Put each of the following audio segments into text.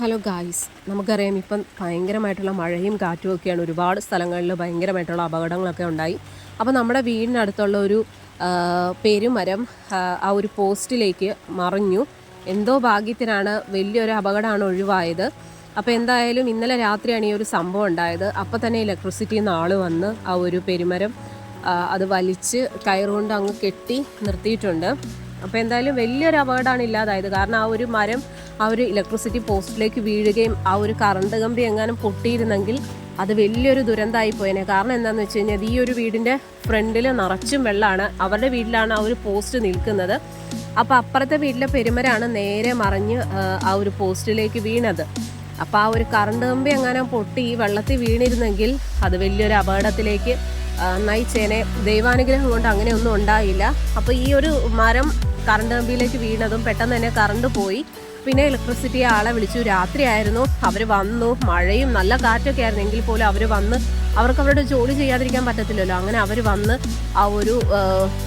Hello guys നമുക്കറിയാം ഇപ്പം ഭയങ്കരമായിട്ടുള്ള മഴയും കാറ്റും ഒക്കെയാണ്. ഒരുപാട് സ്ഥലങ്ങളിൽ ഭയങ്കരമായിട്ടുള്ള അപകടങ്ങളൊക്കെ ഉണ്ടായി. അപ്പോൾ നമ്മുടെ വീടിനടുത്തുള്ള ഒരു പെരുമരം ആ, ഒരു പോസ്റ്റിലേക്ക് മറിഞ്ഞു. എന്തോ ഭാഗ്യത്തിനാണ് വലിയൊരു അപകടമാണ് ഒഴിവായത്. അപ്പോൾ എന്തായാലും ഇന്നലെ രാത്രിയാണ് ഈ ഒരു സംഭവം ഉണ്ടായത്. അപ്പോൾ തന്നെ ഇലക്ട്രിസിറ്റിയിൽ നിന്ന് ആൾ വന്ന് ആ ഒരു പെരുമരം അത് വലിച്ച് കയറുകൊണ്ട് അങ്ങ് കെട്ടി നിർത്തിയിട്ടുണ്ട്. അപ്പോൾ എന്തായാലും വലിയൊരു അപകടമാണ് ഇല്ലാതായത്. കാരണം ആ ഒരു മരം ആ ഒരു ഇലക്ട്രിസിറ്റി പോസ്റ്റിലേക്ക് വീഴുകയും ആ ഒരു കറണ്ട് കമ്പി എങ്ങാനും പൊട്ടിയിരുന്നെങ്കിൽ അത് വലിയൊരു ദുരന്തമായി പോയേനെ. കാരണം എന്താണെന്ന് വെച്ച് കഴിഞ്ഞാൽ ഈ ഒരു വീടിന്റെ ഫ്രണ്ടിൽ നിറച്ചും വെള്ളമാണ്. അവരുടെ വീട്ടിലാണ് ആ ഒരു പോസ്റ്റ് നിൽക്കുന്നത്. അപ്പോൾ അപ്പുറത്തെ വീട്ടിലെ പെരുമരാണ് നേരെ മറിഞ്ഞ് ആ, ഒരു പോസ്റ്റിലേക്ക് വീണത്. അപ്പോൾ ആ ഒരു കറണ്ട് കമ്പി എങ്ങാനും പൊട്ടി ഈ വെള്ളത്തിൽ വീണിരുന്നെങ്കിൽ അത് വലിയൊരു അപകടത്തിലേക്ക് നയിച്ചേനെ. ദൈവാനുഗ്രഹം കൊണ്ട് അങ്ങനെയൊന്നും ഉണ്ടായില്ല. അപ്പോൾ ഈ ഒരു മരം കറണ്ട് കമ്പിയിലേക്ക് വീണതും പെട്ടെന്ന് തന്നെ കറണ്ട് പോയി. പിന്നെ ഇലക്ട്രിസിറ്റി ആളെ വിളിച്ചു. രാത്രിയായിരുന്നു. അവർ വന്നു. മഴയും നല്ല കാറ്റൊക്കെ ആയിരുന്നു. എങ്കിൽ പോലും അവർ വന്ന് അവർക്ക് അവരുടെ ജോലി ചെയ്യാതിരിക്കാൻ പറ്റത്തില്ലല്ലോ. അങ്ങനെ അവർ വന്ന് ആ ഒരു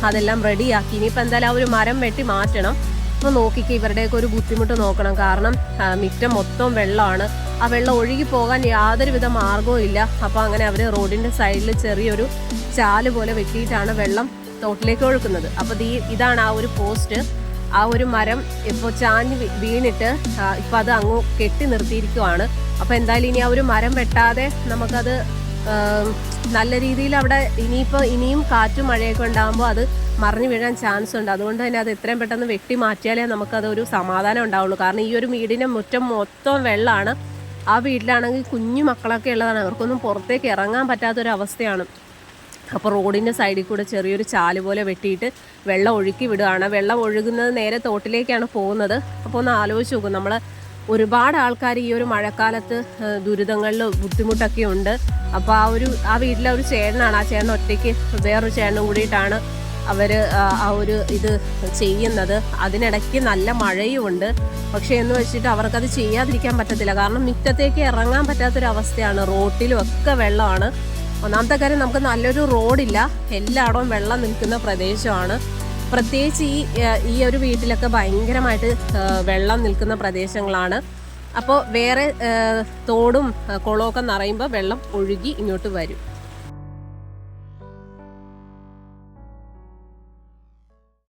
അതെല്ലാം റെഡിയാക്കി. ഇനിയിപ്പോൾ എന്തായാലും ആ ഒരു മരം വെട്ടി മാറ്റണം. അപ്പോൾ നോക്കിക്ക്. ഇവരുടെയൊക്കെ ഒരു ബുദ്ധിമുട്ട് നോക്കണം. കാരണം മിറ്റം മൊത്തം വെള്ളമാണ്. ആ വെള്ളം ഒഴുകി പോകാൻ യാതൊരുവിധ മാർഗവും ഇല്ല. അപ്പോൾ അങ്ങനെ അവർ റോഡിന്റെ സൈഡിൽ ചെറിയൊരു ചാൽ പോലെ വെട്ടിയിട്ടാണ് വെള്ളം തോട്ടിലേക്ക് ഒഴുക്കുന്നത്. അപ്പോൾ ഈ ഇതാണ് ആ ഒരു പോസ്റ്റ്. ആ ഒരു മരം ഇപ്പോൾ ചാഞ്ഞ് വീണിട്ട് ഇപ്പം അത് അങ്ങ് കെട്ടി നിർത്തിയിരിക്കുവാണ്. അപ്പോൾ എന്തായാലും ഇനി ആ ഒരു മരം വെട്ടാതെ നമുക്കത് നല്ല രീതിയിൽ അവിടെ ഇനിയിപ്പോൾ ഇനിയും കാറ്റും മഴയൊക്കെ ഉണ്ടാകുമ്പോൾ അത് മറിഞ്ഞു വീഴാൻ ചാൻസ് ഉണ്ട്. അതുകൊണ്ട് തന്നെ അത് എത്രയും പെട്ടെന്ന് വെട്ടി മാറ്റിയാലേ നമുക്കതൊരു സമാധാനം ഉണ്ടാവുള്ളൂ. കാരണം ഈ ഒരു വീടിന്റെ മുറ്റം മൊത്തം വെള്ളമാണ് ആ വീട്ടിലാണെങ്കിൽ കുഞ്ഞു മക്കളൊക്കെ ഉള്ളതാണ്. അവർക്കൊന്നും പുറത്തേക്ക് ഇറങ്ങാൻ പറ്റാത്തൊരവസ്ഥയാണ്. അപ്പോൾ റോഡിന്റെ സൈഡിൽ കൂടെ ചെറിയൊരു ചാൽ പോലെ വെട്ടിയിട്ട് വെള്ളം ഒഴുക്കി വിടുകയാണ്. വെള്ളം ഒഴുകുന്നത് നേരെ തോട്ടിലേക്കാണ് പോകുന്നത്. അപ്പോൾ ഒന്ന് ആലോചിച്ച് നോക്കും നമ്മൾ ഒരുപാട് ആൾക്കാർ ഈ ഒരു മഴക്കാലത്ത് ദുരിതങ്ങളിൽ ബുദ്ധിമുട്ടൊക്കെ ഉണ്ട്. അപ്പോൾ ആ ഒരു ആ വീട്ടിലെ ഒരു ചേട്ടനാണ് ആ ചേട്ടൻ ഒറ്റയ്ക്ക് വേറൊരു ചേട്ടനും കൂടിയിട്ടാണ് അവർ ആ ഒരു ഇത് ചെയ്യുന്നത്. അതിനിടയ്ക്ക് നല്ല മഴയും ഉണ്ട്. പക്ഷേ എന്ന് വെച്ചിട്ട് അവർക്കത് ചെയ്യാതിരിക്കാൻ പറ്റത്തില്ല. കാരണം മുറ്റത്തേക്ക് ഇറങ്ങാൻ പറ്റാത്തൊരവസ്ഥയാണ്. റോട്ടിലും ഒക്കെ വെള്ളമാണ്. ഒന്നാമത്തെ കാര്യം നമുക്ക് നല്ലൊരു റോഡില്ല. എല്ലായിടവും വെള്ളം നിൽക്കുന്ന പ്രദേശമാണ്. പ്രത്യേകിച്ച് ഈ ഈ ഒരു വീട്ടിലൊക്കെ ഭയങ്കരമായിട്ട് വെള്ളം നിൽക്കുന്ന പ്രദേശങ്ങളാണ്. അപ്പോൾ വേറെ തോടും കുളമൊക്കെ നിറയുമ്പോൾ വെള്ളം ഒഴുകി ഇങ്ങോട്ട് വരും.